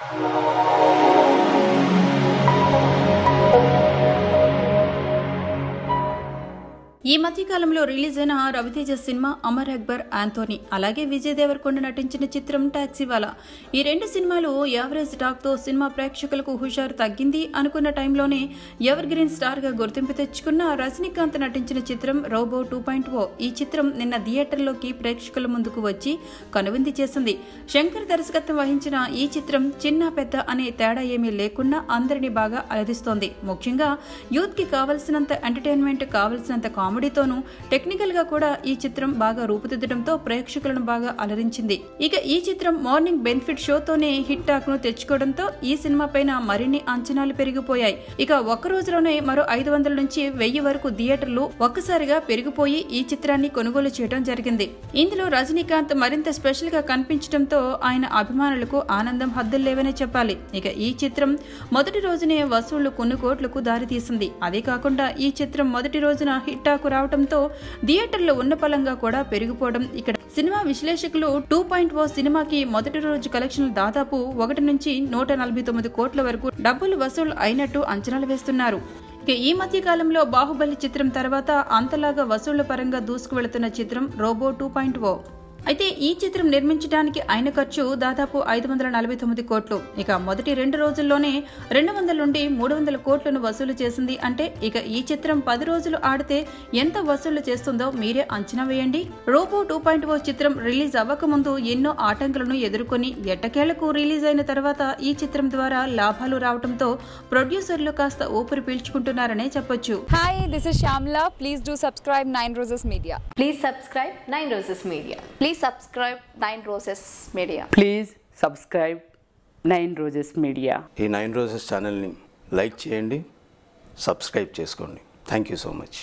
Thank. ఈ మధ్యకాలంలో release అయిన రవితేజ సినిమా అమర్ అక్బర్ ఆంథోనీ అలాగే విజయ్ దేవరకొండ నటించిన చిత్రం టాక్సీవాలా. ఈ రెండు సినిమాలు యావరేజ్ టాక్తో సినిమా ప్రేక్షకులకు హుషారు తగ్గింది అనుకున్న టైంలోనే ఎవర్ గ్రీన్ స్టార్గా గుర్తింపు తెచ్చుకున్న రజనీకాంత్ నటించిన చిత్రం రోబో టూ పాయింట్ ఓ. ఈ చిత్రం నిన్న థియేటర్లోకి ప్రేక్షకుల ముందుకు వచ్చి కనువింది చేసింది. శంకర్ దర్శకత్వం వహించిన ఈ చిత్రం చిన్న పెద్ద అనే తేడా ఏమీ లేకుండా అందరినీ బాగా అలరిస్తోంది. ముఖ్యంగా యూత్కి కావలసినంత ఎంటర్టైన్మెంట్ కావలసినంత కామెడీతోనూ టెక్నికల్గా కూడా ఈ చిత్రం బాగా రూపుదిద్దడంతో ప్రేక్షకులను బాగా అలరించింది. ఇక ఈ చిత్రం మార్నింగ్ బెనిఫిట్ షోతోనే హిట్ టాక్ను తెచ్చుకోవడంతో ఈ సినిమా పైన మరిన్ని అంచనాలు పెరిగిపోయాయి. ఇక ఒక్క రోజులోనే మరో ఐదు వందల నుంచి వెయ్యి వరకు థియేటర్లు ఒక్కసారిగా పెరిగిపోయి ఈ చిత్రాన్ని కొనుగోలు చేయడం జరిగింది. ఇందులో రజనీకాంత్ మరింత స్పెషల్గా కనిపించడంతో ఆయన అభిమానులకు ఆనందం హద్దులు లేవనే చెప్పాలి. ఇక ఈ చిత్రం మొదటి రోజునే వసూళ్ళు కొన్ని కోట్లకు దారితీసింది. అదే కాకుండా ఈ చిత్రం మొదటి రోజున హిట్ టాక్ రావడంతో థియేటర్లో ఉన్నపలంగా కూడా పెరిగిపోవడం ఇక్కడ. సినిమా విశ్లేషకులు టూ పాయింట్ ఓ సినిమాకి మొదటి రోజు కలెక్షన్లు దాదాపు ఒకటి నుంచి నూట నలభై తొమ్మిది కోట్ల వరకు డబ్బులు వసూలు అయినట్టు అంచనాలు వేస్తున్నారు. ఈ మధ్య కాలంలో బాహుబలి చిత్రం తర్వాత అంతలాగా వసూళ్ళ పరంగా దూసుకువెళుతున్న చిత్రం రోబో టూ పాయింట్ ఓ. అయితే ఈ చిత్రం నిర్మించడానికి అయిన ఖర్చు దాదాపు ఐదు వందల నలభై తొమ్మిది కోట్లు ఇక మొదటి రెండు రోజుల్లోనే రెండు వందల నుండి మూడు వందల కోట్లను వసూలు చేసింది అంటే ఇక ఈ చిత్రం పది రోజులు ఆడితే ఎంత వసూలు చేస్తుందో మీరే అంచనా వేయండి రోబో టూ పాయింట్ ఓ చిత్రం రిలీజ్ అవ్వకముందు ఎన్నో ఆటంకులను ఎదుర్కొని ఎట్టకేళ్ళకు రిలీజ్ అయిన తర్వాత ఈ చిత్రం ద్వారా లాభాలు రావడంతో ప్రొడ్యూసర్లు కాస్త ఊపిరి పీల్చుకుంటున్నారనే చెప్పొచ్చు Hi, this is Shamla. Please do subscribe Nine Roses Media. Please subscribe Nine Roses Media. Please subscribe Nine Roses Media. Please subscribe nine roses media ఈ నైన్ రోజెస్ ఛానల్ని లైక్ చేయండి సబ్స్క్రైబ్ చేసుకోండి. Thank you so much